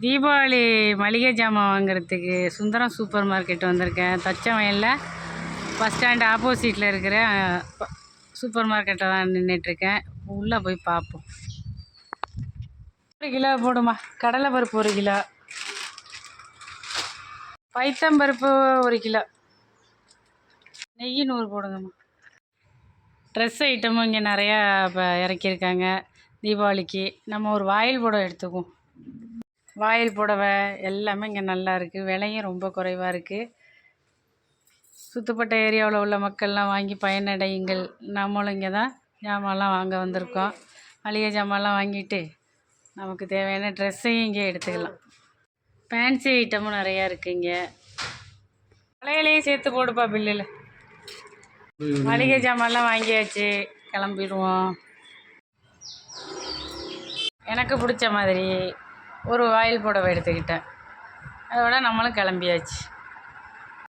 தீபாவளி மளிகை ஜாமான் வாங்குறதுக்கு சுந்தரம் சூப்பர் மார்க்கெட் வந்திருக்கேன். தச்சவயலில் பஸ் ஸ்டாண்ட் ஆப்போசிட்டில் இருக்கிற ப- சூப்பர் மார்க்கெட்டில் தான் நின்றுட்டுருக்கேன் உள்ளே போய் பார்ப்போம். ஒரு கிலோ போடுமா? கடலை பருப்பு ஒரு கிலோ. பைத்தம்பருப்பு ஒரு கிலோ. நெய் நூறு போடுங்கம்மா. ட்ரெஸ் ஐட்டமும் இங்கே நிறையா இப்போ இறக்கியிருக்காங்க தீபாவளிக்கு. நம்ம ஒரு வாயில் போட எடுத்துக்குவோம். வாயில் புடவை எல்லாமே இங்கே நல்லா இருக்குது விலையும் ரொம்ப குறைவாக இருக்குது சுற்றுப்பட்ட ஏரியாவில் உள்ள மக்கள்லாம் வாங்கி பயனடையுங்கள். நம்மளும் இங்கே தான் ஜாமான்லாம் வாங்க வந்திருக்கோம். மளிகை ஜாமான்லாம் வாங்கிட்டு நமக்கு தேவையான ட்ரெஸ்ஸையும் இங்கே எடுத்துக்கலாம். ஃபேன்சி ஐட்டமும் நிறையா இருக்குது இங்கே. வளையலையும் சேர்த்து போடுப்பா பில்லில். மளிகை ஜாமான்லாம் வாங்கியாச்சு. கிளம்பிடுவோம். எனக்கு பிடிச்ச மாதிரி. ஒரு வாயில் புடவை எடுத்துக்கிட்டேன். அதோடு நம்மளும் கிளம்பியாச்சு.